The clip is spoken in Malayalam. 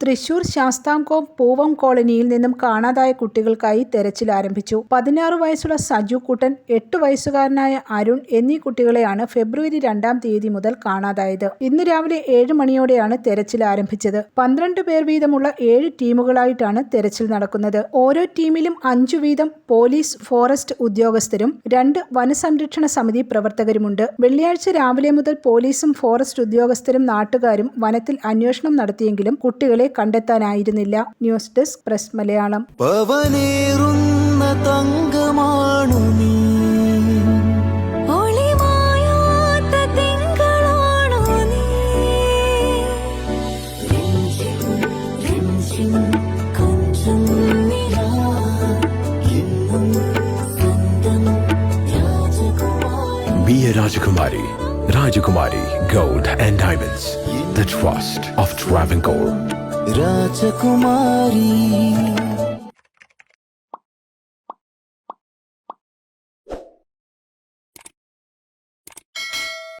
തൃശൂർ ശാസ്താംകോം പൂവം കോളനിയിൽ നിന്നും കാണാതായ കുട്ടികൾക്കായി തെരച്ചിൽ ആരംഭിച്ചു. പതിനാറ് വയസ്സുള്ള സജു കുട്ടൻ എട്ട് വയസ്സുകാരനായ അരുൺ എന്നീ കുട്ടികളെയാണ് ഫെബ്രുവരി രണ്ടാം തീയതി മുതൽ കാണാതായത്. ഇന്ന് രാവിലെ ഏഴ് മണിയോടെയാണ് തെരച്ചിൽ ആരംഭിച്ചത്. പന്ത്രണ്ട് പേർ വീതമുള്ള ഏഴ് ടീമുകളായിട്ടാണ് തെരച്ചിൽ നടക്കുന്നത്. ഓരോ ടീമിലും അഞ്ചു വീതം പോലീസ് ഫോറസ്റ്റ് ഉദ്യോഗസ്ഥരും രണ്ട് വനസംരക്ഷണ സമിതി പ്രവർത്തകരുമുണ്ട്. വെള്ളിയാഴ്ച രാവിലെ മുതൽ പോലീസും ഫോറസ്റ്റ് ഉദ്യോഗസ്ഥരും നാട്ടുകാരും വനത്തിൽ അന്വേഷണം നടത്തിയെങ്കിലും കുട്ടികളെ കണ്ടെത്താനായിരുന്നില്ല ന്യൂസ് ഡെസ്ക് പ്രസ് മലയാളം തങ്കമാണു നീ Be a Rajakumari. Rajakumari Gold and Diamonds. The trust of Travancore. రాజకుమారీ.